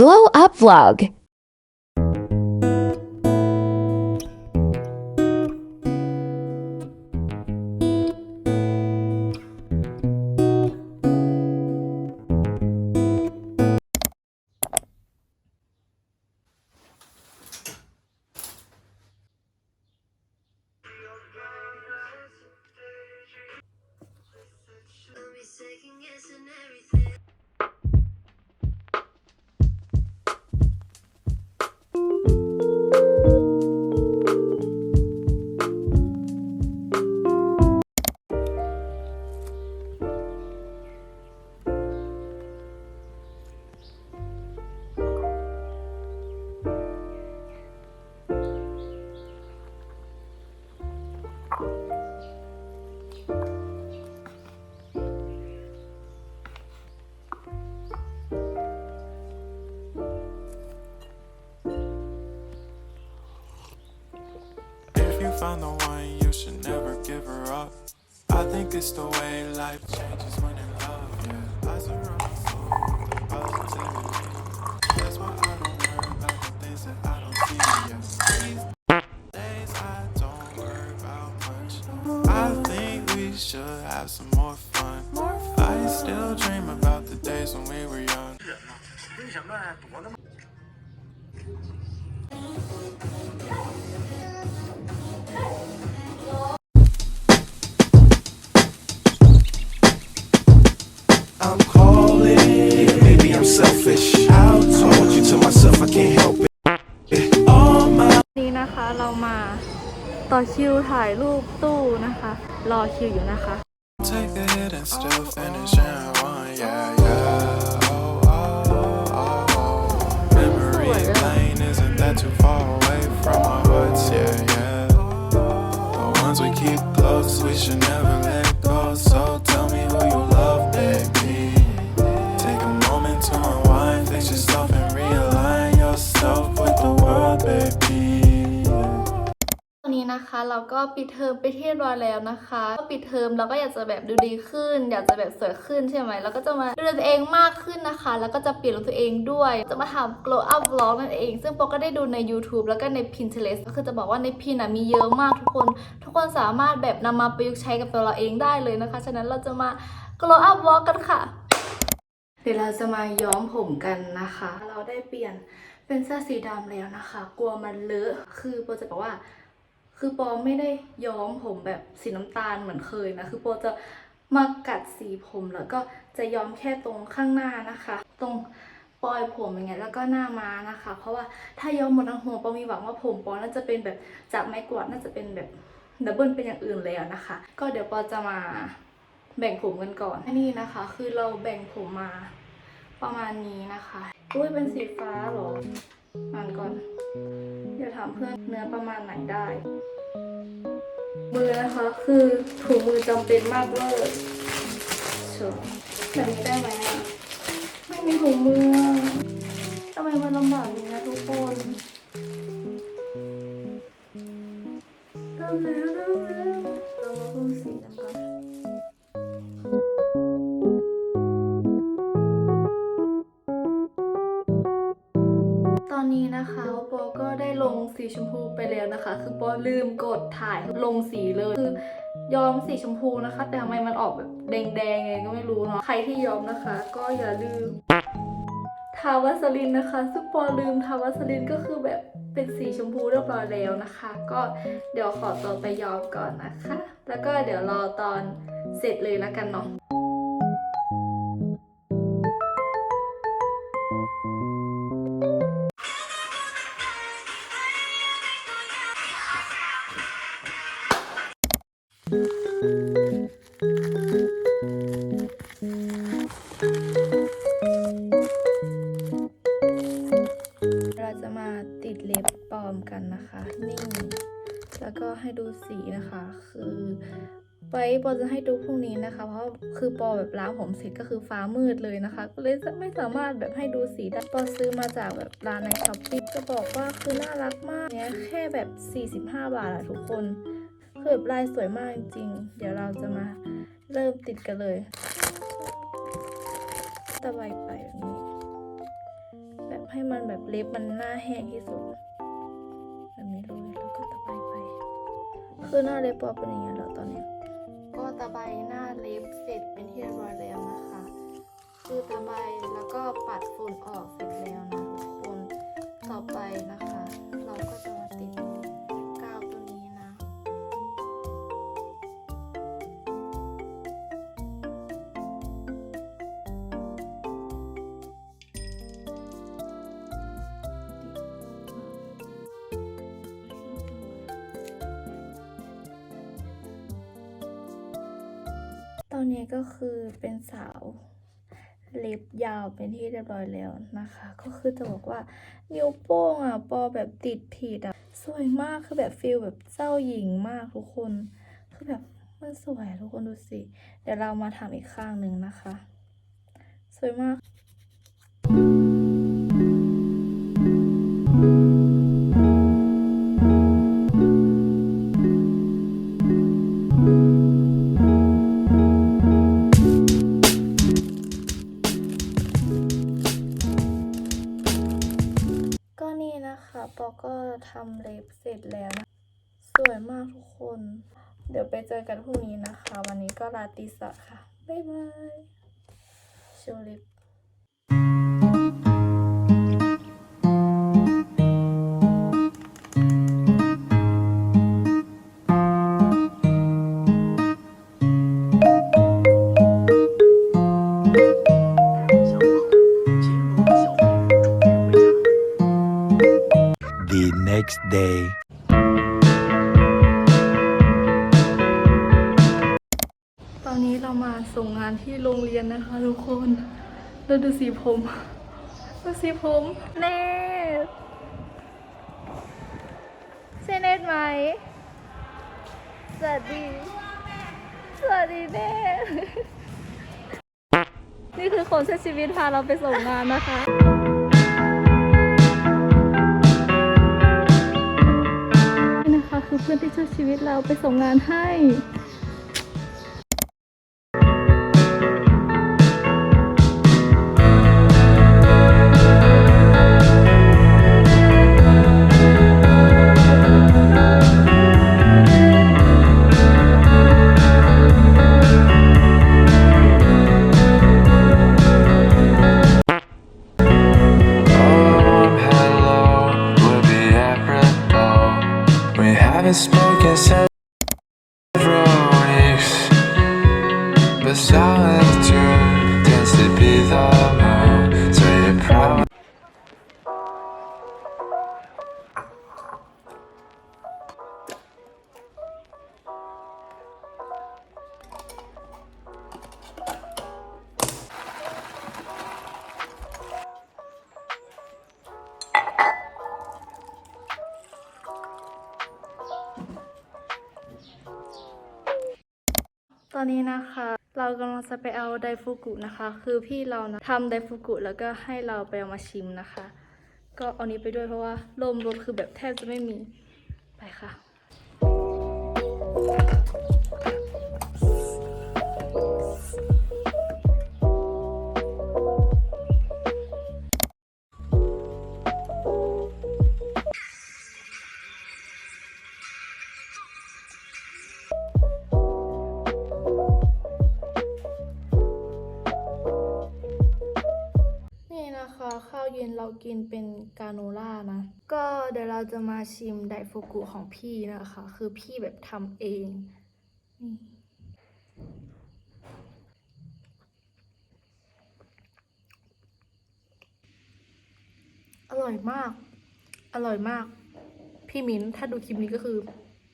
Glow Up Vlog. Found the one, you should never give her up. I think it's the way life changes when in love. Yeah, I positivity. That's why I don't worry about the things that I don't see. These days I don't worry about much. I think we should have some more fun. More I still dream about the days when we were young. ต่อคิวถ่ายรูปตู้นะคะ รอคิวอยู่นะคะ Take a hit and still finish in one, yeah, yeah. Oh, oh, oh, oh. Memory lane isn't that too far away from our hearts, yeah, yeah. The ones we keep close, we should never let go. So นนี้นะคะ เราก็ปิดเทอมไปที่เรียบร้อยแล้วนะคะ ก็ปิดเทอมเราก็อยากจะแบบดูดีขึ้น อยากจะแบบสวยขึ้นใช่ไหมเราก็จะมาดูแลตัวเองมากขึ้นนะคะ แล้วก็จะเปลี่ยนตัวเองด้วย จะมาทำ glow up vlog นั่นเอง ซึ่งโปก็ได้ดูใน YouTube แล้วก็ใน Pinterest ก็คือจะบอกว่าในพินอะมีเยอะมากทุกคน ทุกคนสามารถแบบนำมาประยุกต์ใช้กับตัวเราเองได้เลยนะคะ ฉะนั้นเราจะมา glow up vlog กันค่ะ เดี๋ยวเราจะมาย้อมผมกันนะคะ เราได้เปลี่ยนเป็นเสื้อสีดำแล้วนะคะ กลัวมันเลอะ คือโปจะบอกว่า คือปอไม่ได้ย้อมผมแบบสีน้ำตาลเหมือนเคยนะ คือโปจะมากัดสีผมแล้วก็จะย้อมแค่ตรงข้างหน้านะคะ ตรงปลอยผมอย่างเงี้ยแล้วก็หน้าม้านะคะ เพราะว่าถ้าย้อมหมดทั้งหัวปอมีหวังว่าผมปอน่าจะเป็นแบบจากไม้กวาดน่าจะเป็นแบบดับเบิลเป็นอย่างอื่นแล้วนะคะ ก็เดี๋ยวปอจะมาแบ่งผมกันก่อนอันนี้นะคะ คือเราแบ่งผมมาประมาณนี้นะคะ อุ้ยเป็นสีฟ้าหรอ อ่านก่อนเดี๋ยวถามเพื่อนเนื้อประมาณไหนได้ มือนะคะ คือถุงมือจำเป็นมากเวอร์เชิญแบบนี้ได้ไหมอะไม่มีถุงมือทำไมมันลำบากอย่างนี้นะทุกคนเริ่มแล้วเริ่มแล้ว นะคะปอก็ได้ลงสีชมพูไปแล้วนะคะ คือปอลืมกดถ่ายลงสีเลยคือย้อมสีชมพูนะคะ แต่ทำไมมันออกแบบแดงๆไงก็ไม่รู้เนาะใครที่ย้อมนะคะ ก็อย่าลืมทาวัสลินนะคะซึ่งปอลืมทาวัสลินก็คือแบบเป็นสีชมพูเรียบร้อยแล้วนะคะ ก็เดี๋ยวขอตัวไปย้อมก่อนนะคะ แล้วก็เดี๋ยวรอตอนเสร็จเลยแล้วกันเนาะ เราจะมาติดเล็บปลอมกันนะคะ นี่แล้วก็ให้ดูสีนะคะ คือไว้ปอจะให้ดูพรุ่งนี้นะคะ เพราะคือปอแบบล้างผมเสร็จก็คือฟ้ามืดเลยนะคะ ก็เลยไม่สามารถแบบให้ดูสีได้ปอซื้อมาจากแบบร้านในช้อปปี้จะบอกว่าคือน่ารักมากเนี้ยแค่แบบ 45 บาทอะทุกคน คือแบบลายสวยมากจริงๆเดี๋ยวเราจะมาเริ่มติดกันเลยตะไบไปแบบนี้ แบบให้มันแบบเล็บมันหน้าแห้งที่สุดแบบนี้เลยแล้วก็ตะไบไป คือหน้าเล็บปอเป็นอย่างเงี้ยแล้วตอนเนี้ยก็ตะไบหน้าเล็บเสร็จเป็นที่เรียบร้อยแล้วนะคะ คือตะไบแล้วก็ปัดฝุ่นออกเสร็จแล้วนะทุกคน ต่อไปนะคะ เราก็จะมาติด นนี้ก็คือเป็นสาวเล็บยาวเป็นที่เรียบร้อยแล้วนะคะ ก็คือจะบอกว่านิ้วโป้งอะปอแบบติดผิดอะสวยมากคือแบบฟิลแบบเจ้าหญิงมากทุกคนคือแบบมันสวยทุกคนดูสิ เดี๋ยวเรามาทำอีกข้างหนึ่งนะคะ สวยมาก day. ตอนนี้เรามาส่งงานที่โรงเรียนนะคะทุกคนเราดูสีผมดูสีผมเนตใช่เนตไหมสวัสดี สวัสดีเนตนี่คือคนใช้ชีวิตพาเราไปส่งงานนะคะ เพื่อนที่ช่วยชีวิตเราไปส่งงานให้ promise. อนนี้นะคะ เรากำลังจะไปเอาไดฟูกุนะคะ คือพี่เรานะทำไดฟูกุแล้วก็ให้เราไปเอามาชิมนะคะ ก็เอานี้ไปด้วยเพราะว่าลมรถคือแบบแทบจะไม่มีไปค่ะ เย็นเรากินเป็นกาโนล่านะ ก็เดี๋ยวเราจะมาชิมไดฟูกุของพี่นะคะ คือพี่แบบทำเองนี่อร่อยมาก อร่อยมาก พี่มิ้นถ้าดูคลิปนี้ก็คือ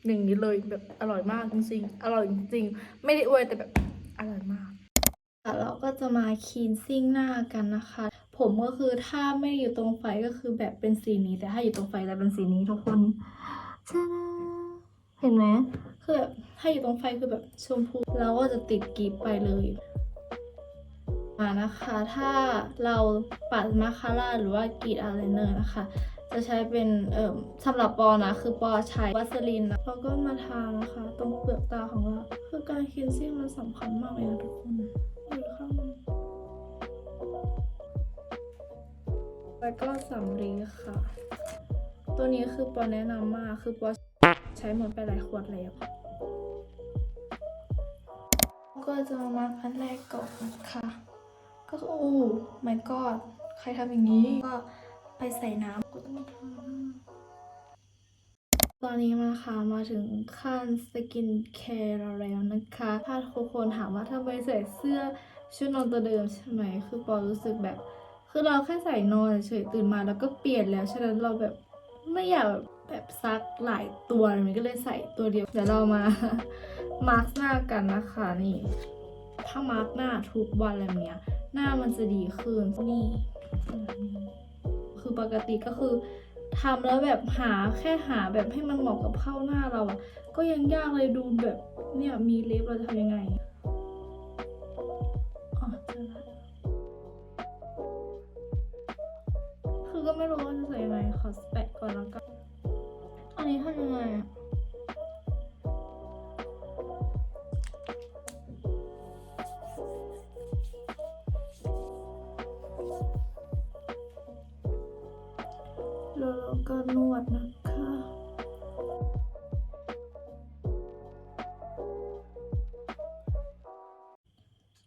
หนึ่งนี้เลยแบบอร่อยมากจริงๆ อร่อยจริงๆ ไม่ได้อวยแต่แบบอร่อยมาก เราก็จะมาคีนซิ่งหน้ากันนะคะ ผมก็คือถ้าไม่อยู่ตรงไฟก็คือแบบเป็นสีนี้ แต่ถ้าอยู่ตรงไฟจะเป็นสีนี้ทุกคนเห็นไหมคือแบบถ้าอยู่ตรงไฟคือแบบชมพูเราก็จะติดกีบไปเลยมานะคะ ถ้าเราปัดมาคาร่าหรือว่ากรีดอายไลเนอร์นะคะ จะใช้เป็นเอ่อสำหรับปอนะ คือปอใช้วัสลินนะแล้วก็มาทานะคะ ตรงเปลือกตาของเรา คือการคินซิ่งมันสำคัญมากเลยนะทุกคน ดูข้างในแล้วก็สำลีค่ะ ตัวนี้คือปอแนะนำมากคือปอใช้หมดไปหลายขวดแล้วก็จะมามาอันแรกก่อนนะคะก็คือโอ้ my god ใครทำอย่างนี้ก็ไปใส่น้ำก็ต้องทำ ตอนนี้มาค่ะมาถึงขั้นสกินแคร์เราแล้วนะคะ ถ้าทุกคนถามว่าทำไมใส่เสื้อชุดนอนตัวเดิมใช่ไหม คือปอรู้สึกแบบ คือเราแค่ใส่นอนเฉยตื่นมาแล้วก็เปลี่ยนแล้ว ฉะนั้นเราแบบไม่อยากแบบซักหลายตัวมันก็เลยใส่ตัวเดียว เดี๋ยวเรามามาร์กหน้ากันนะคะนี่ถ้ามาร์กหน้าทุกวันอะไรเนี้ย หน้ามันจะดีขึ้นนี่ คือปกติก็คือ ทำแล้วแบบหาแค่หาแบบให้มันเหมาะกับเข้าหน้าเราอะก็ยังยากเลยดูแบบเนี่ยมีเล็บเราจะทำยังไงอ๋อเจอแล้วคือก็ไม่รู้ว่าจะใส่ยังไงขอสเปะก่อนแล้วกันอันนี้ทำยังไงอะ นวดนะคะ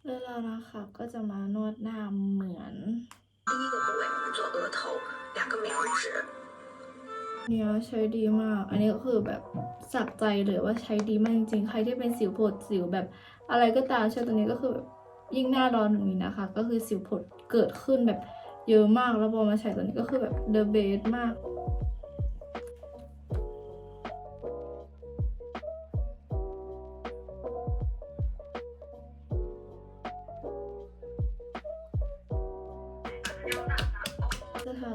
เแล้วเรานะคะก็จะมานวดหน้าเหมือนเนี่ยใช้ดีมาก อันนี้ก็คือแบบสักใจเลยว่าใช้ดีมากจริงๆ ใครที่เป็นสิวผดสิวแบบอะไรก็ตามใช่ตัวนี้ก็คือแบบยิ่งหน้าร้อนนี้นะคะ ก็คือสิวผดเกิดขึ้นแบบเยอะมากแล้วพอมาใช้ตัวนี้ก็คือแบบเดอะเบสมาก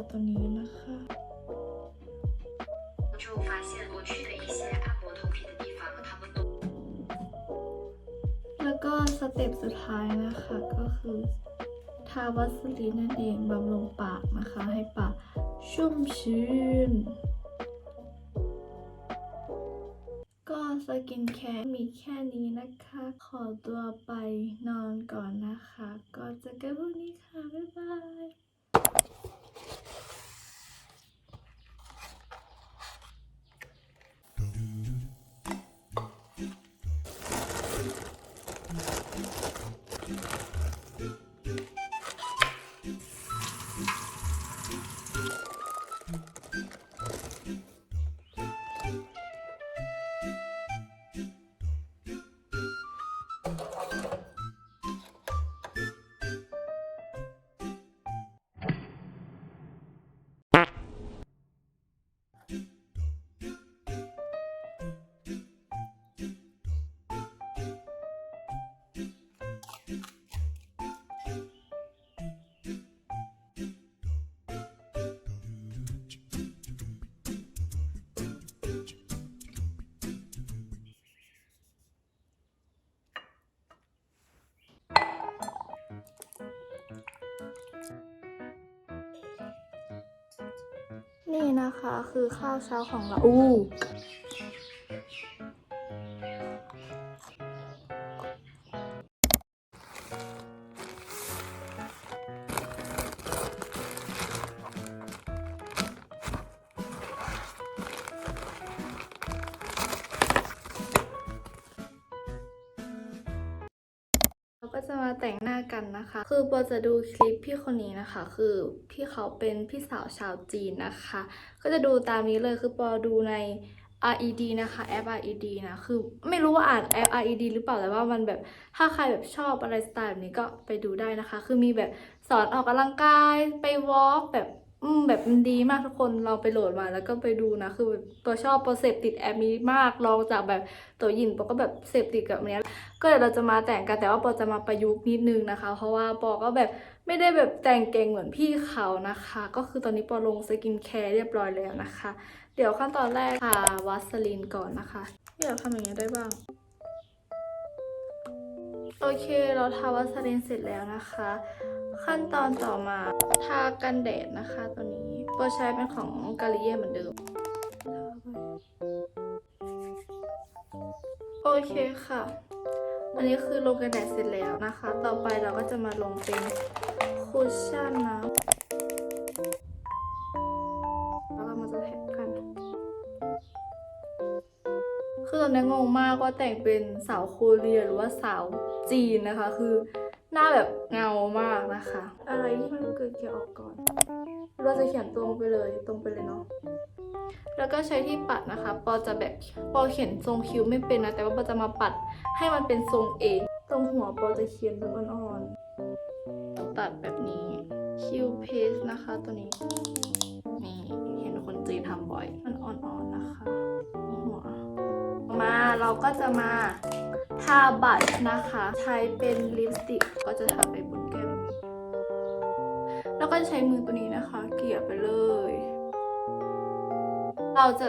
ตัวนี้นะคะแล้วก็สเต็ปสุดท้ายนะคะก็คือทาวัสลีนนั่นเองบำรุงปากนะคะ ให้ปากชุ่มชื้น ก็สกินแคร์มีแค่นี้นะคะ ขอตัวไปนอนก่อนนะคะ ก็จะกันพรุ่งนี้ค่ะ บ๊ายบาย นี่นะคะคือข้าวเช้าของเราอู้ คือปอจะดูคลิปพี่คนนี้นะคะ คือพี่เขาเป็นพี่สาวชาวจีนนะคะ ก็จะดูตามนี้เลยคือปอดูใน RED นะคะแอป RED นะคือไม่รู้ว่าอ่านแอป RED หรือเปล่าแต่ว่ามันแบบถ้าใครแบบชอบอะไรสไตล์แบบนี้ก็ไปดูได้นะคะ คือมีแบบสอนออกกำลังกายไปวอล์กแบบ อืมแบบมันดีมากทุกคนเราไปโหลดมาแล้วก็ไปดูนะ คือแบบตัวชอบโปรเซปติดแอปนี้มากลองจากแบบตัวยินปอก็แบบเสพติดกับอันเนี้ยก็เดี๋ยวเราจะมาแต่งกันแต่ว่าปอจะมาประยุกต์นิดนึงนะคะ เพราะว่าปอก็แบบไม่ได้แบบแต่งเก่งเหมือนพี่เขานะคะ ก็คือตอนนี้ปอลงสกินแคร์เรียบร้อยแล้วนะคะ เดี๋ยวขั้นตอนแรกทาวัสลีนก่อนนะคะเดี๋ยวทำอย่างนี้ยได้บ้างโอเคเราทาวัสลีนเสร็จแล้วนะคะ ขั้นตอนต่อมาทากันแดดนะคะตัวนี้ตัวใช้เป็นของกาลิเย่เหมือนเดิม โอเคค่ะ อันนี้คือลงกันแดดเสร็จแล้วนะคะ ต่อไปเราก็จะมาลงเป็นคุชชั่นนะแล้วเรามาจะแท็กัน คือตอนนี้งงมากว่าแต่งเป็นสาวโคเรียหรือว่าสาวจีนนะคะ คือ หน้าแบบเงามากนะคะ อะไรที่มันเกิดเกี่ยวออกก่อน เราจะเขียนตรงไปเลยตรงไปเลยเนาะแล้วก็ใช้ที่ปัดนะคะ ปอจะแบบปอเขียนทรงคิ้วไม่เป็นนะ แต่ว่าปอจะมาปัดให้มันเป็นทรงเอง ตรงหัวปอจะเขียนตรงอ่อนๆตัดแบบนี้ คิ้วเพสนะคะตัวนี้ นี่เห็นคนจีนทำบ่อย มันอ่อนๆนะคะหัวมา เราก็จะมาทาบัตรนะคะ ใช้เป็นลิปสติกก็จะทาไปบนแก้มแล้วก็ใช้มือตัวนี้นะคะ เกลี่ยไปเลย เราจะ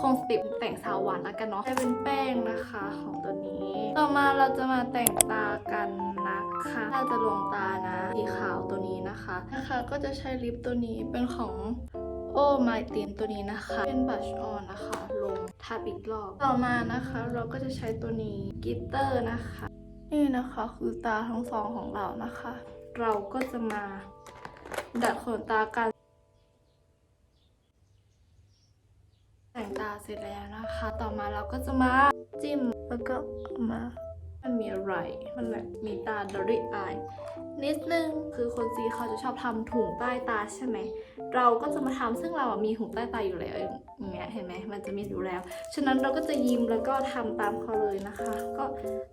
คงสติปแต่งสาวหวานแล้วกันเนาะใช้เป็นแป้งนะคะของตัวนี้ ต่อมาเราจะมาแต่งตากันนะคะถ้าจะลงตานะสีขาวตัวนี้นะคะนะคะ ก็จะใช้ลิปตัวนี้เป็นของ โอ้ไมตินตัวนี้นะคะ เป็นบัชออนนะคะ ลงทาอีกรอบ ต่อมานะคะ เราก็จะใช้ตัวนี้กิตเตอร์นะคะ นี่นะคะคือตาทั้งสองของเรานะคะ เราก็จะมา ดัดขนตากันแต่งตาเสร็จแล้วนะคะ ต่อมาเราก็จะมาจิ้มแล้วก็มา มันมีอะไร มันแบบมีตาดอรี่อายนิดนึงคือคนจีนเขาจะชอบทำถุงใต้ตาใช่ไหม เราก็จะมาทำซึ่งเราอะมีถุงใต้ตาอยู่แล้วอย่างเงี้ยเห็นไหมมันจะมีอยู่แล้ว ฉะนั้นเราก็จะยิ้มแล้วก็ทำตามเขาเลยนะคะ ก็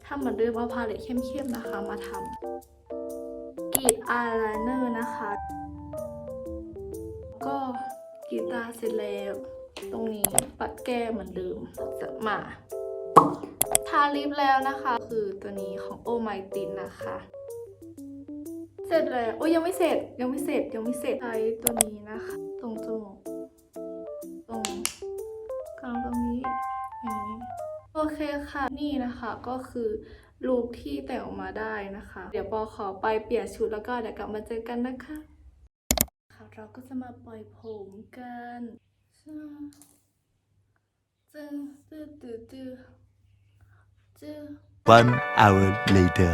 ทำเหมือนเดิมเอาพาเลตเข้มๆนะคะมาทำกรีดอายไลเนอร์นะคะ ก็กรีดตาเสร็จแล้ว ตรงนี้ปัดแก้มเหมือนเดิมจะมา ทาลิปแล้วนะคะ คือตัวนี้ของโอไมตินนะคะ เสร็จแล้วโอ้ยังไม่เสร็จยังไม่เสร็จยังไม่เสร็จใช้ตัวนี้นะคะ ตรงจมูกตรงกลางตรงนี้อย่างนี้โอเคค่ะนี่นะคะก็คือลุคที่แต่งออกมาได้นะคะ เดี๋ยวปอขอไปเปลี่ยนชุดแล้วก็เดี๋ยวกลับมาเจอกันนะคะค่ะเราก็จะมาปล่อยผมกันจื้อจื้อจื้อจื้อจื้อ One hour later.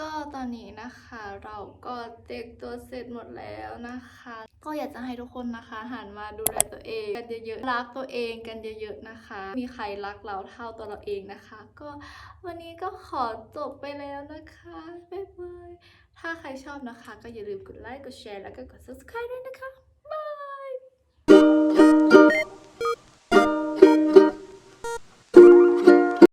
ก็ตอนนี้นะคะเราก็เต็กตัวเสร็จหมดแล้วนะคะ ก็อยากจะให้ทุกคนนะคะหันมาดูแลตัวเองกันเยอะๆรักตัวเองกันเยอะๆนะคะ มีใครรักเราเท่าตัวเราเองนะคะ ก็วันนี้ก็ขอจบไปแล้วนะคะบ๊ายบาย ถ้าใครชอบนะคะ ก็อย่าลืมกดไลค์ กดแชร์ แล้วก็กด subscribe ด้วยนะคะ บาย